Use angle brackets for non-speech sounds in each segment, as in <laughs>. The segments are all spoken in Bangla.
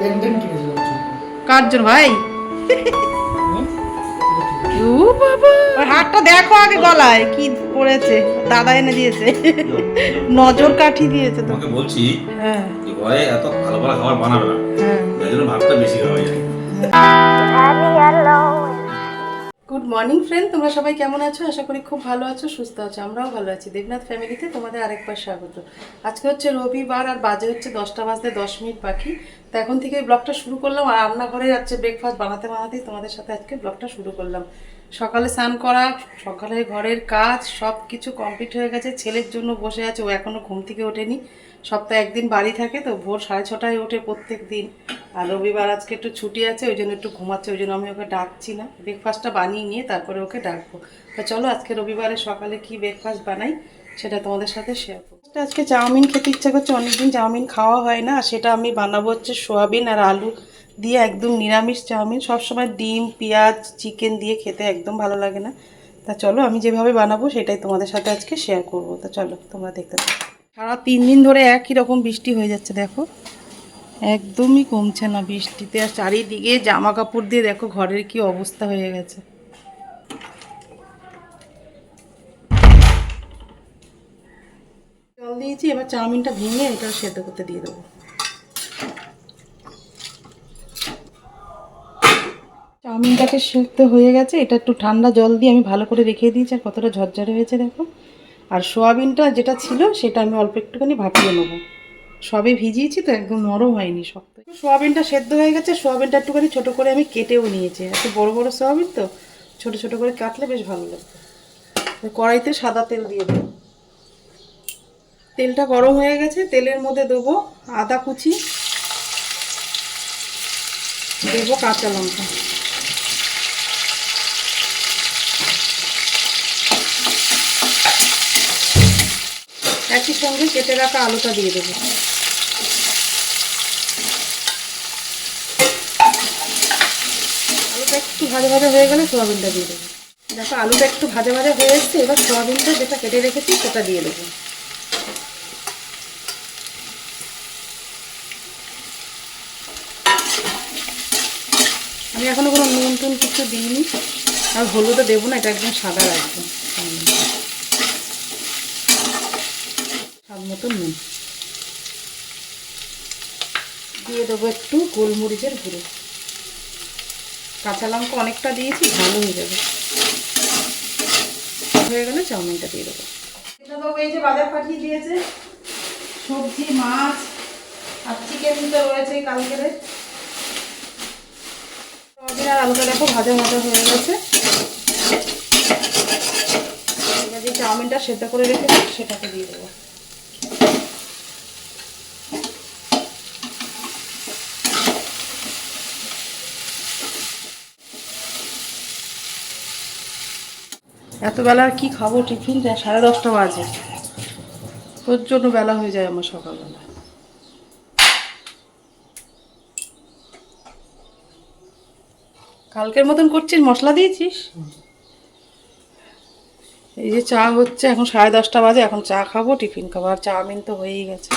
পেন্ডেন্ট কিনেছিলাম কার জন্য ভাই? ও বাবা। ওর হাতটা দেখো আগে গলায় কি পড়েছে দাদা এনে দিয়েছে। নজর কাঠি দিয়েছে তো। তোমাকে বলছি হ্যাঁ। ঘরে এত ভালো ভালো খাবার বানাবে না। হ্যাঁ। ভাতটা বেশি খাওয়া যায়। মর্নিং ফ্রেন্ড তোমরা সবাই কেমন আছো? আশা করি খুব ভালো আছো, সুস্থ আছো, আমরাও ভালো আছি। দেবনাথ ফ্যামিলিতে তোমাদের আরেকবার স্বাগত। আজকে হচ্ছে রবিবার আর বাজে হচ্ছে দশটা বাজতে দশ মিনিট বাকি। তো এখন থেকে ব্লগটা শুরু করলাম আর রান্নাঘরে যাচ্ছে ব্রেকফাস্ট বানাতে বানাতেই তোমাদের সাথে আজকে ব্লগটা শুরু করলাম। সকালে স্নান করা, সকালে ঘরের কাজ সব কিছু কমপ্লিট হয়ে গেছে। ছেলের জন্য বসে আছে, ও এখনও ঘুম থেকে ওঠেনি। সপ্তাহে একদিন বাড়ি থাকে তো ভোর সাড়ে ছটায় ওঠে প্রত্যেক দিন আর রবিবার আজকে একটু ছুটি আছে, ওই জন্য একটু ঘুমাচ্ছে, ওই জন্য আমি ওকে ডাকছি না। ব্রেকফাস্টটা বানিয়ে নিয়ে তারপরে ওকে ডাকবো। তা চলো আজকে রবিবারে সকালে কি ব্রেকফাস্ট বানাই, সেটা তোমাদের সাথে শেয়ার করব। আজকে চাউমিন খেতে ইচ্ছা করছে, অনেকদিন চাউমিন খাওয়া হয় না সেটা আমি বানাবো হচ্ছে সোয়াবিন আর আলু। দিয়ে একদম নিরামিষ চাউমিন, সবসময় ডিম, পেঁয়াজ, চিকেন দিয়ে খেতে একদম ভালো লাগে না। তা চলো, আমি যেভাবে বানাবো সেটাই তোমাদের সাথে আজকে শেয়ার করব। তা চলো, তোমরা দেখতে সারা তিন দিন ধরে একই রকম বৃষ্টি হয়ে যাচ্ছে, দেখো। একদমই কমছে না বৃষ্টিতে। আর চারিদিকে জামা কাপড় দিয়ে দেখো, ঘরের কি অবস্থা হয়ে গেছে। জল দিয়েছি, এবার চাউমিনটা ভেঙে এটা সেদ্ধ করতে দিয়ে দেবো। চাউমিনটাকে সেদ্ধ হয়ে গেছে, এটা একটু ঠান্ডা জল দিয়ে আমি ভালো করে রেখে দিয়েছি, আর কতটা ঝরঝরে হয়েছে দেখো। আর সোয়াবিনটা যেটা ছিল, সেটা আমি অল্প একটুখানি ভাপিয়ে নেব। সবে ভিজিয়েছি তো, একদম নরম হয়নি শক্ত। সোয়াবিনটা সেদ্ধ হয়ে গেছে, সোয়াবিনটা একটুখানি ছোট করে আমি কেটেও নিয়েছি। এত বড় বড় সোয়াবিন তো, ছোট ছোট করে কাটলে বেশ ভালো লাগবে কড়াইতে সাদা তেল দিয়ে দেবো। তেলটা গরম হয়ে গেছে, তেলের মধ্যে দেবো আদা কুচি, দেবো কাঁচা লঙ্কা। একই সঙ্গে কেটে রাখা আলুটা দিয়ে দেবো। আলুটা একটু ভাজা ভাজা হয়ে গেলে সোয়াবিনটা দিয়ে দেবো। দেখো, আলুটা একটু ভাজা ভাজা হয়ে এসছে, এবার সোয়াবিনটা যেটা কেটে রেখেছি সেটা দিয়ে দেবো। আমি এখনও কোনো নুন টুন কিছু দিইনি, আর হলুদও দেবো না, এটা একদম সাদা রাখব স্বাদ মতো নুন। দিয়ে দেবো একটু গোলমরিচের গুঁড়ো। কাঁচা লঙ্কা অনেকটা দিয়েছি, ভালো হয়ে যাবে। হয়ে গেলে চাউমিনটা দিয়ে দেবো। এই যে বাজার পাঠিয়ে দিয়েছে, সবজি, মাছ আর চিকেন তো রয়েছে কালকের সয়াবিন আর আলুটা দেখো ভাজা ভাজা হয়ে গেছে। চাউমিনটা সেদ্ধ করে রেখেছি, সেটাকে দিয়ে দেবো। এত বেলা আর কি খাব টিফিন? যা সাড়ে দশটা বাজে। জন্য বেলা হয়ে যায় আমার সকালবেলা। কালকের মতন করছিস? মশলা দিয়েছিস? এই যে চা হচ্ছে এখন সাড়ে দশটা বাজে এখন চা খাব টিফিন খাব আর চাউমিন তো হয়েই গেছে।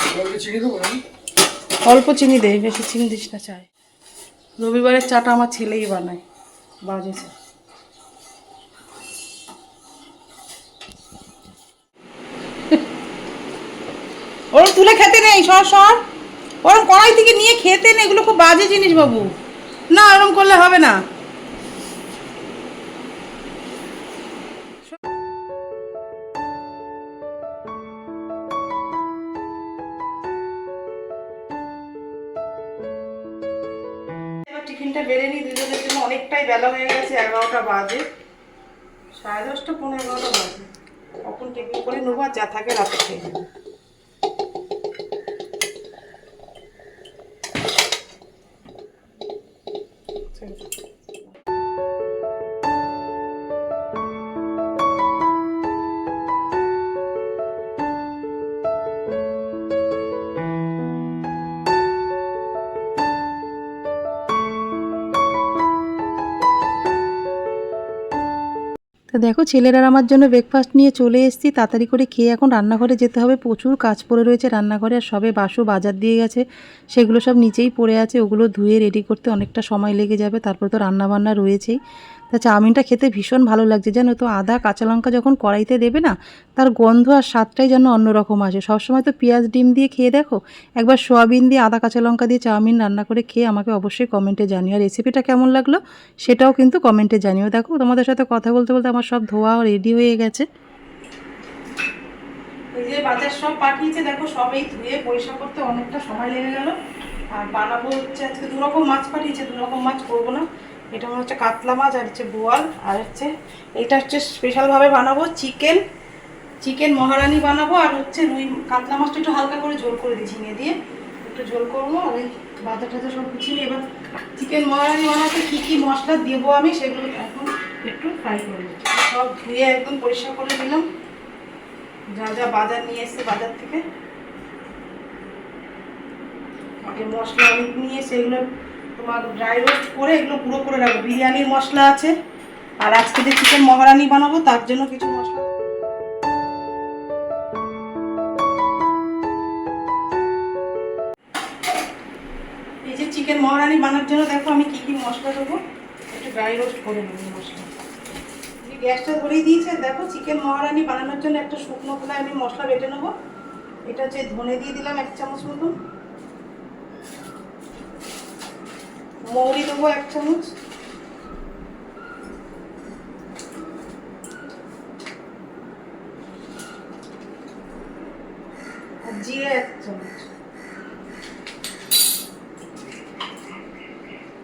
অল্প চিনি দে বেশি চিনি দিস না চায়। রবিবারের চাটা আমার ছেলেই বানায় বাজে চা। <laughs> ওরম তুলে খেতে নেই সর সর। ওরম কড়াই থেকে নিয়ে খেতে নেই এগুলো খুব বাজে জিনিস বাবু। না ওরম করলে হবে না। বেড়ে জন্য অনেকটাই বেলা হয়ে গেছে, এগারোটা বাজে। সাড়ে দশটা, পনেরো এগারোটা বাজে। কখন টিফিন করে নেব আর যা থাকে রাতে খেয়ে তো দেখো, ছেলেরা আমার জন্য ব্রেকফাস্ট নিয়ে চলে এসেছি। তাড়াতাড়ি করে খেয়ে এখন রান্নাঘরে যেতে হবে। প্রচুর কাজ পড়ে রয়েছে রান্নাঘরে, আর সবে বাসু বাজার দিয়ে গেছে। সেগুলো সব নিচেই পড়ে আছে, ওগুলো ধুয়ে রেডি করতে অনেকটা সময় লেগে যাবে। তারপর তো রান্নাবান্না রয়েছেই। তা চাউমিনটা খেতে ভীষণ ভালো লাগছে। জানো তো, আদা, কাঁচা লঙ্কা যখন কড়াইতে দেবে না, তার গন্ধ আর স্বাদটাই যেন অন্যরকম আসে। সবসময় তো পেঁয়াজ, ডিম দিয়ে খেয়ে দেখো, একবার সোয়াবিন দিয়ে আদা, কাঁচা লঙ্কা দিয়ে চাউমিন রান্না করে খেয়ে আমাকে অবশ্যই কমেন্টে জানিও। আর রেসিপিটা কেমন লাগল, সেটাও কিন্তু কমেন্টে জানিও। দেখো, তোমাদের সাথে কথা বলতে বলতে আমার সব ধোয়া রেডি হয়ে গেছে। এই যে বাজার সব পাঠিয়েছে, দেখো সবই ধুয়ে পরিষ্কার করতে অনেকটা সময় লেগে গেল। আর বানাবো হচ্ছে আজকে দু রকম মাছ পাঠিয়েছে দু রকম মাছ করব না। এটা মনে হচ্ছে কাতলা মাছ আর হচ্ছে বোয়াল। আর হচ্ছে এটা হচ্ছে স্পেশালভাবে বানাবো চিকেন। চিকেন মহারানি বানাবো আর হচ্ছে রুই কাতলা মাছটা একটু হালকা করে ঝোল করে দিই ঝিঙে দিয়ে। একটু ঝোল করব আর এই বাজার টাজার সব গুছিয়ে নিই। এবার চিকেন মহারানি বানাতে কী কী মশলা দেবো আমি সেগুলো এখন একটু ফ্রাই করে নিচ্ছি। সব ধুয়ে একদম পরিষ্কার করে দিলাম যা যা বাজার নিয়ে এসছে বাজার থেকে। মশলা নিয়ে সেগুলো তোমার ড্রাই রোস্ট করে এগুলো পুরো করে রাখব। বিরিয়ানির মশলা আছে, আর আজকে যে চিকেন মহারানি বানাবো, তার জন্য কিছু মশলা এই যে চিকেন মহারানি বানার জন্য দেখো আমি কি কি মশলা দেবো। একটু ড্রাই রোস্ট করে নেব মশলা। গ্যাসটা ধরেই দিয়েছে, দেখো চিকেন মহারানি বানানোর জন্য একটা শুকনো খোলায় আমি মশলা বেটে নেব। এটা হচ্ছে ধনে দিয়ে দিলাম এক চামচ মতন। মৌরি দেবো এক চামচ আর জিরে এক চামচ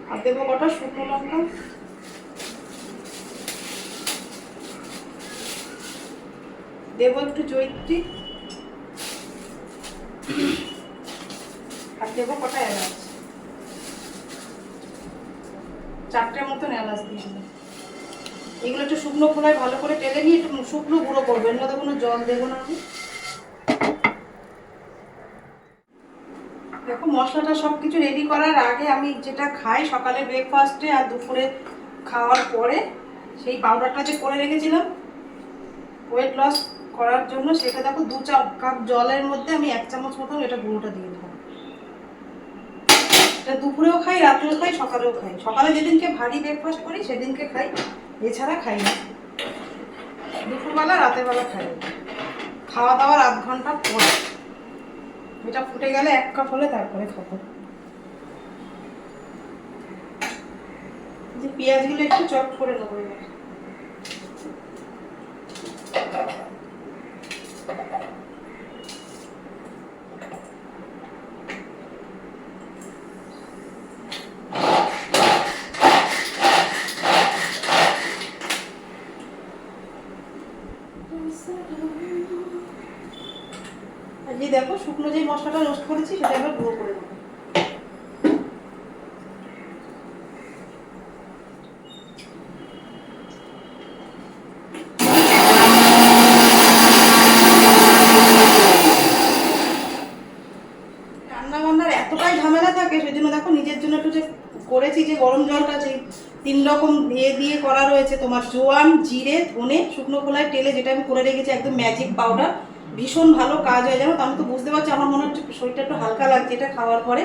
আর দেবো কটা শুকনো লঙ্কা দেবো একটু জৈত্রী আর দেবো কটা এলাচ চারটে মতন এলাচ দিয়ে দেবো এগুলো একটু শুকনো খোলায় ভালো করে টেলে নিয়ে একটু শুকনো গুঁড়ো করব। এর মধ্যে কোনো জল দেবো না আমি। দেখো, মশলাটা সব কিছু রেডি করার আগে আমি যেটা খাই সকালে ব্রেকফাস্টে আর দুপুরে খাওয়ার পরে, সেই পাউডারটা যে করে রেখেছিলাম ওয়েট লস করার জন্য সেটা দেখো দু চা, কাপ জলের মধ্যে আমি এক চামচ মতন এটা গুঁড়োটা দিয়ে দিলাম। এটা দুপুরেও খাই রাত্রেও খাই, সকালেও খাই। সকালে যেদিনকে ভারী ব্রেকফাস্ট করি, সেদিনকে খাই। এছাড়া খাই না দুপুরবেলা রাতের বেলা খাই খাওয়া দাওয়ার আধ ঘণ্টা পরে। এটা ফুটে গেলে এক কাপ হলে তারপরে খাব। যে পেঁয়াজগুলো একটু চট করে নেব এবার আর যে দেখো শুকনো যে মশলাটা রোস্ট করেছি সেটা এবার গুঁড়ো করে বান্নার এতটাই ঝামেলা থাকে, সেজন্য দেখো নিজের জন্য একটু যে করেছি যে গরম জলটা যে তিন রকম দিয়ে দিয়ে করা রয়েছে তোমার জোয়ান, জিরে, ধনে, শুকনো খোলায় তেলে যেটা আমি করে রেখেছি, একদম ম্যাজিক পাউডার ভীষণ ভালো কাজ হয়, জানো তো? আমি তো বুঝতে পারছি, আমার মনে হচ্ছে শরীরটা একটু হালকা লাগছে এটা খাওয়ার পরে।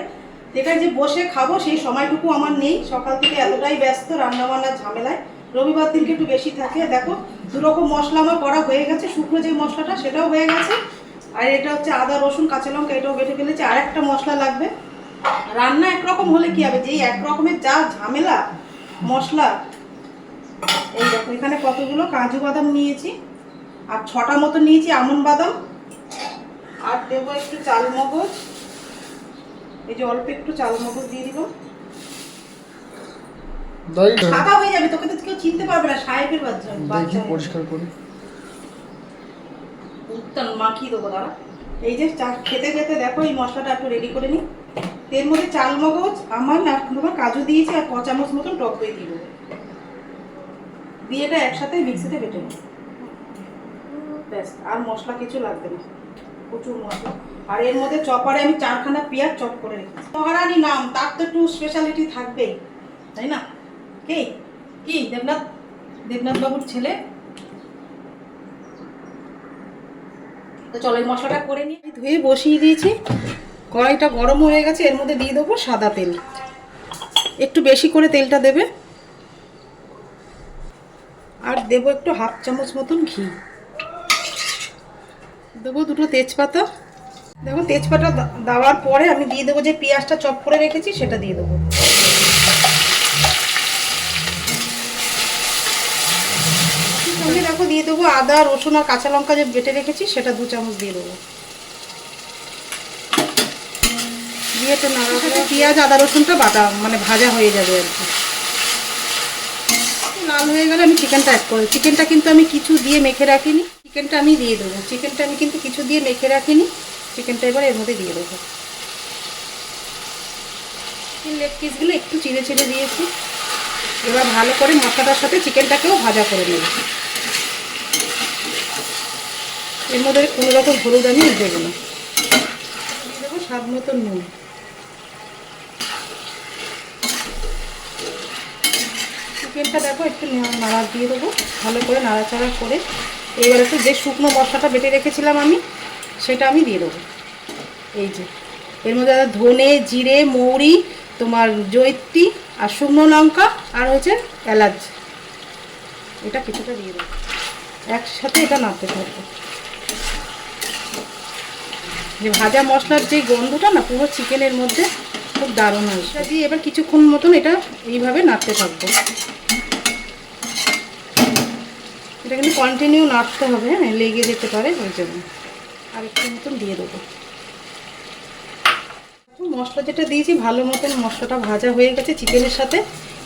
যেটা যে বসে খাব, সেই সময়টুকু আমার নেই। সকাল থেকে এতটাই ব্যস্ত রান্না বান্নার ঝামেলায়। রবিবার দিনকে একটু বেশি থাকে। দেখো, দু রকম মশলা আমার করা হয়ে গেছে। শুকনো যে মশলাটা, সেটাও হয়ে গেছে। আর এটা হচ্ছে আদা, রসুন, কাঁচা লঙ্কা, এটাও বেটে ফেলেছি। আর একটা মশলা লাগবে। রান্না একরকম হলে কি হবে? যেই এক রকমের যা ঝামেলা, মশলা, এই দেখো, এখানে কতগুলো কাজু বাদাম নিয়েছি। আর ছটা মতো নিয়েছি আমন বাদাম। আর দেবো একটু চাল মগজ। এই যে অল্প একটু চাল মগজ দিয়ে দাই সাদা হয়ে যাবে তোকে তো কেউ চিনতে পারবে না সাহেবের বাচ্চা দেখি পরিষ্কার করি। উত্তান মাখিয়ে দেবো দাঁড়া। এই যে চা খেতে খেতে দেখো এই মশলাটা একটু রেডি করে নিই এর মধ্যে চাল মগজ আমার না তোমার কাজু দিয়েছি আর ক চামচ মতন টক দই দিয়ে দেবো। দিয়ে এটা একসাথে মিক্সিতে বেটে নেব। ব্যাস আর মশলা কিছু লাগবে না। প্রচুর মশলা। আর এর মধ্যে চপারে আমি চারখানা পেঁয়াজ চপ করে রেখেছি। মহারানী নাম, তার তো একটু স্পেশালিটি থাকবেই, তাই না? কে? কি? দেবনাথ? দেবনাথ বাবুর ছেলে? তো চলো এই মশলাটা করে নিয়ে ধুয়ে বসিয়ে দিয়েছি। কড়াইটা গরম হয়ে গেছে, এর মধ্যে দিয়ে দেবো সাদা তেল। একটু বেশি করে তেলটা দেবে। আর দেবো একটু হাফ চামচ মতন ঘি। দেবো দুটো তেজপাতা। দেখো, তেজপাতা দেওয়ার পরে আমি দিয়ে দেবো যে পেঁয়াজটা চপ করে রেখেছি, সেটা দিয়ে দেবো। সঙ্গে দেখো, দিয়ে দেবো আদা, রসুন আর কাঁচা লঙ্কা যে বেটে রেখেছি, সেটা দু চামচ দিয়ে দেবো। দিয়ে একটু পেঁয়াজ, আদা, রসুনটা বাটা মানে ভাজা হয়ে যাবে আর কি। লাল হয়ে গেলে আমি চিকেনটা অ্যাড করি চিকেনটা কিন্তু আমি কিছু দিয়ে মেখে রাখিনি। চিকেনটা আমি দিয়ে দেবো। চিকেনটা আমি কিন্তু কিছু দিয়ে মেখে রাখিনি। চিকেনটা এবার এর মধ্যে দিয়ে দেবো। লেগ পিসগুলো একটু চিড়ে চিড়ে দিয়েছি। এবার ভালো করে মশলাটার সাথে চিকেনটাকেও ভাজা করে নেব। এর মধ্যে কোনো রকম হলুদ আমি দেবো না। দেবো স্বাদ মতো নুন। চিকেনটা দেখো একটু নাড়া দিয়ে দেবো। ভালো করে নাড়াচাড়া করে এবার একটু যে শুকনো মশলাটা বেটে রেখেছিলাম আমি, সেটা আমি দিয়ে দেবো। এই যে, এর মধ্যে আছে ধনে, জিরে, মৌরি, তোমার জৈত্রী আর শুকনো লঙ্কা আর হচ্ছে এলাচ। এটা কিছুটা দিয়ে দেবো। একসাথে এটা নাড়তে থাকবে। যে ভাজা মশলার যে গন্ধটা না, পুরো চিকেনের মধ্যে, খুব দারুণ হয় সেটা দিয়ে এবার কিছুক্ষণ মতন এটা এইভাবে নাড়তে থাকব। এটা কিন্তু কন্টিনিউ নাড়তে হবে হ্যাঁ? লেগে যেতে পারে, ওই জন্য। আর একটু মতন দিয়ে দেবো। মশলা যেটা দিয়েছি, ভালো মতন মশলাটা ভাজা হয়ে গেছে চিকেনের সাথে।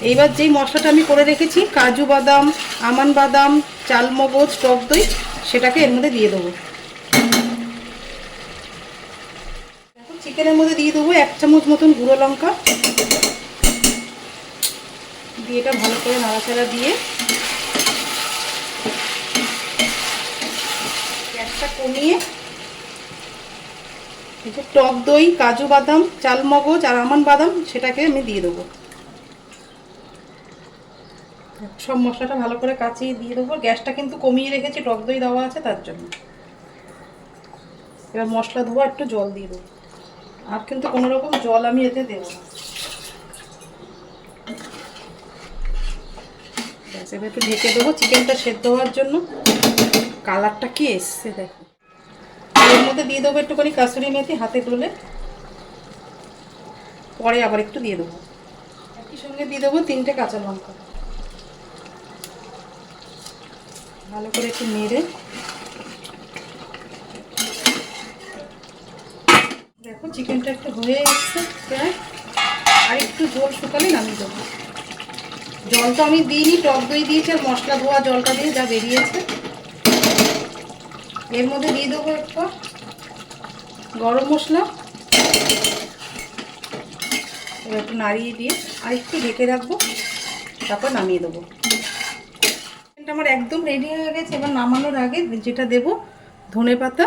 এইবার যেই মশলাটা আমি করে রেখেছি, কাজু বাদাম, আমান বাদাম, চালমগজ, টক দই, সেটাকে এর মধ্যে দিয়ে দেবো। এখন চিকেনের মধ্যে দিয়ে দেবো এক চামচ মতন গুঁড়ো লঙ্কা। দিয়ে এটা ভালো করে নাড়াচাড়া দিয়ে গ্যাসটা কমিয়ে যে টক দই, কাজু বাদাম, চালমগজ আর আমান বাদাম সেটাকে আমি দিয়ে দেবো। সব মশলাটা ভালো করে কাচিয়ে দিয়ে দেবো। গ্যাসটা কিন্তু কমিয়ে রেখেছি, টক দই দেওয়া আছে তার জন্য। এবার মশলা ধোয়া, একটু জল দিয়ে দেবো। আর কিন্তু কোনো রকম জল আমি এতে দেবো না। একটু ঢেকে দেবো চিকেনটা সেদ্ধ হওয়ার জন্য। কালারটা কি এসছে দেখো। এর মধ্যে দিয়ে দেবো একটুখানি কাসুরি মেথি হাতে তুলে। পরে আবার একটু দিয়ে দেবো। একই সঙ্গে দিয়ে দেবো তিনটে কাঁচা লঙ্কা। ভালো করে একটু নেড়ে। দেখো চিকেনটা একটু হয়ে এসছে আর একটু জল শুকালে নামিয়ে দেবো। জল তো আমি দিইনি, টক দই দিয়েছি আর মশলা ধোয়া জলটা দিয়ে যা বেরিয়েছে। এর মধ্যে দিয়ে দেবো একটু গরম মশলা। এবার একটু নাড়িয়ে দিয়ে আর একটু ঢেকে রাখব, তারপর নামিয়ে দেবো। এটা আমার একদম রেডি হয়ে গেছে, এবার নামানোর আগে যেটা দেব, ধনে পাতা,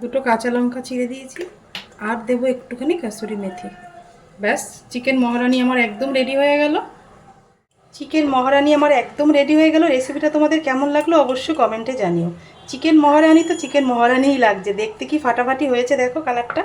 দুটো কাঁচা লঙ্কা চিড়ে দিয়েছি, আর দেবো একটুখানি কাসুরি মেথি। ব্যাস, চিকেন মহারানি আমার একদম রেডি হয়ে গেল। চিকেন মহারানি আমার একদম রেডি হয়ে গেল। রেসিপিটা তোমাদের কেমন লাগল অবশ্যই কমেন্টে জানিও। চিকেন মহারানি তো চিকেন মহারানিই লাগছে। দেখতে কি ফাটাফাটি হয়েছে দেখো কালারটা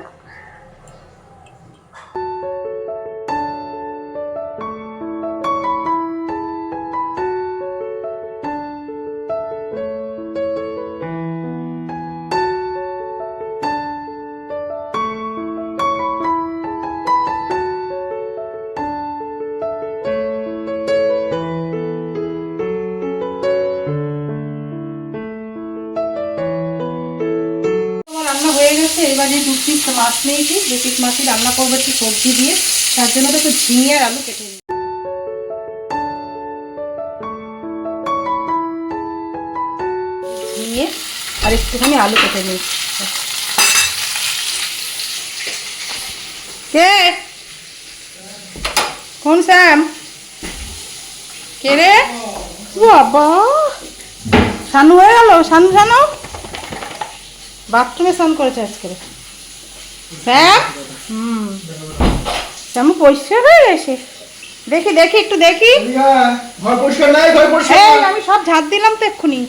মাছ নিয়েছি পিস মাছই রান্না করব একটু সবজি দিয়ে। তার জন্য তো একটু ঝিঙে আর আলু কেটে নিই ঝিঙে আর একটুখানি আলু কেটে নিই কে? কোন শ্যাম? কে রে? বাবা! শানু হয়ে গেল? সানু শানু বাথরুমে স্নান করেছে আজকে। স্যাম হুম। শ্যামু পরিষ্কার হয়ে গেছে? দেখি দেখি একটু দেখি। নাই এই আমি সব ঝাড় দিলাম তো এক্ষুনি।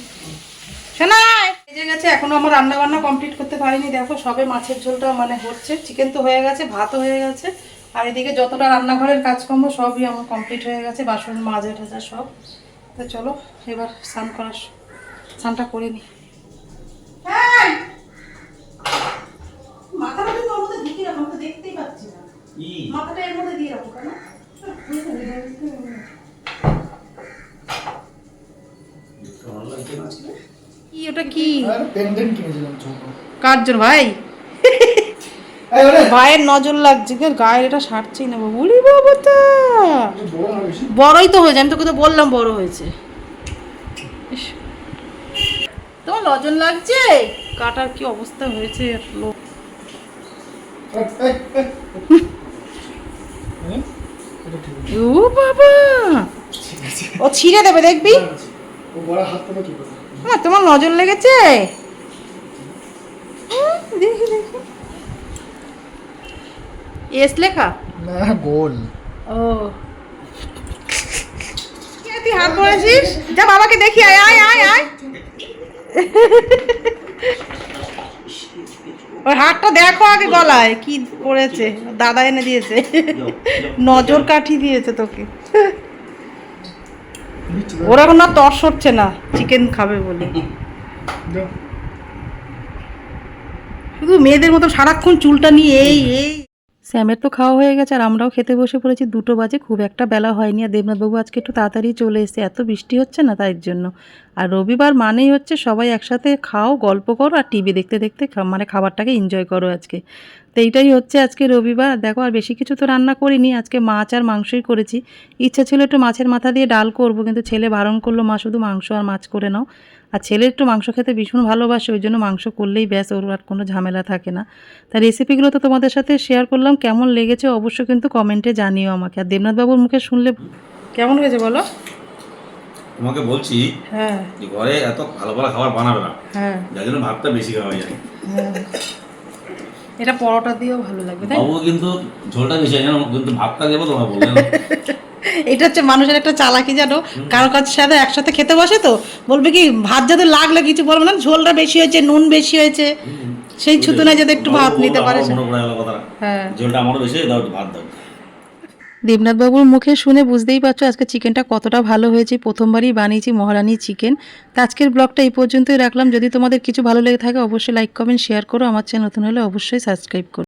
শোনাই। ভেজে গেছে এখনও আমার রান্না বান্না কমপ্লিট করতে পারিনি। দেখো সবে মাছের ঝোলটা মানে হচ্ছে। চিকেন তো হয়ে গেছে ভাতও হয়ে গেছে। আর এদিকে যতটা রান্নাঘরের কাজকর্ম সবই আমার কমপ্লিট হয়ে গেছে। বাসন মাজা টাজা সব। তো চলো এবার স্নান করার স্নানটা করে নি। মাথাটা কিন্তু ওর মধ্যে ঢুকিয়ে রাখো, আমি তো দেখতেই পাচ্ছি না। মাথাটা এর মধ্যে দিয়ে রাখো কেন? ভালো লাগছে না আজকে? কি ওটা কি? পেন্ডেন্ট কিনেছিলাম ছোট। কার জন্য ভাই? ভাইয়ের নজর লাগছে কে গায়ের এটা সারছেই না বাবু। বাবা তা! বড় বড়ই তো হয়েছে আমি তোকে তো বললাম বড় হয়েছে। ইস। তোমার নজর লাগছে? কাটার কি অবস্থা হয়েছে? লোক এই, এই, এই। হুম? এটা ঠিক আছে। ও বাবা! ও ছিঁড়ে দেবে দেখবি? হ্যাঁ তোমার নজর লেগেছে? দেখি দেখি। এস লেখা? না গোল। ও। তুই হাত ধরেছিস? যা বাবাকে দেখি আয় আয় আয় আয়। ওই হাতটা দেখো আগে গলায় কি পড়েছে দাদা এনে দিয়েছে। নজর কাঠি দিয়েছে তোকে। ওর এখন না তর সরছে না চিকেন খাবে বলে। শুধু মেয়েদের মতো সারাক্ষণ চুলটা নিয়ে এই এই। স্যামের তো খাওয়া হয়ে গেছে, আর আমরাও খেতে বসে পড়েছি। দুটো বাজে, খুব একটা বেলা হয়নি। আর দেবনাথবাবু আজকে একটু তাড়াতাড়ি চলে এসে এত বৃষ্টি হচ্ছে না তাই জন্য। আর রবিবার মানেই হচ্ছে সবাই একসাথে খাও, গল্প করো আর টিভি দেখতে দেখতে মানে খাবারটাকে এনজয় করো আজকে। তো এইটাই হচ্ছে আজকে রবিবার। দেখো আর বেশি কিছু তো রান্না করিনি। আজকে মাছ আর মাংসই করেছি। ইচ্ছা ছিল একটু মাছের মাথা দিয়ে ডাল করব কিন্তু ছেলে বারণ করল মা শুধু মাংস আর মাছ করে নাও। আর ছেলে একটু মাংস খেতে ভীষণ ভালোবাসে ওই জন্য মাংস করলেই ব্যাস ওর আর কোনো ঝামেলা থাকে না। তা রেসিপিগুলো তো তোমাদের সাথে শেয়ার করলাম। কেমন লেগেছে অবশ্য কিন্তু কমেন্টে জানিও আমাকে। আর দেবনাথবাবুর মুখে শুনলে কেমন হয়েছে বলো? তোমাকে বলছি হ্যাঁ। ঘরে এত ভালো ভালো খাবার বানাবে না। হ্যাঁ। যার জন্য ভাতটা বেশি খাওয়া যায়। হ্যাঁ। এটা পরোটা দিয়েও ভালো লাগবে তাই বাবু কিন্তু ঝোলটা বেশি জানো কিন্তু ভাতটা দেবো তোমার বলে <laughs> এটা হচ্ছে মানুষের একটা চালাকি জানো? কারও কাছে সাথে একসাথে খেতে বসে তো বলবে কি ভাত যাতে লাগলে কিছু বলবে না ঝোলটা বেশি হয়েছে নুন বেশি হয়েছে সেই ছুতুনায় যাতে একটু ভাত নিতে পারে হ্যাঁ। ঝোলটা আমারও বেশি দাও ভাত দাও। দেবনাথবাবুর মুখে শুনে বুঝতেই পারছ আজকে চিকেনটা কতটা ভালো হয়েছে। প্রথমবারই বানিয়েছি মহারানী চিকেন তো আজকের ব্লগটা এই পর্যন্তই রাখলাম। যদি তোমাদের কিছু ভালো লেগে থাকে, অবশ্যই লাইক কমেন্ট শেয়ার করো। আমার চ্যানেল নতুন হলে অবশ্যই সাবস্ক্রাইব করো।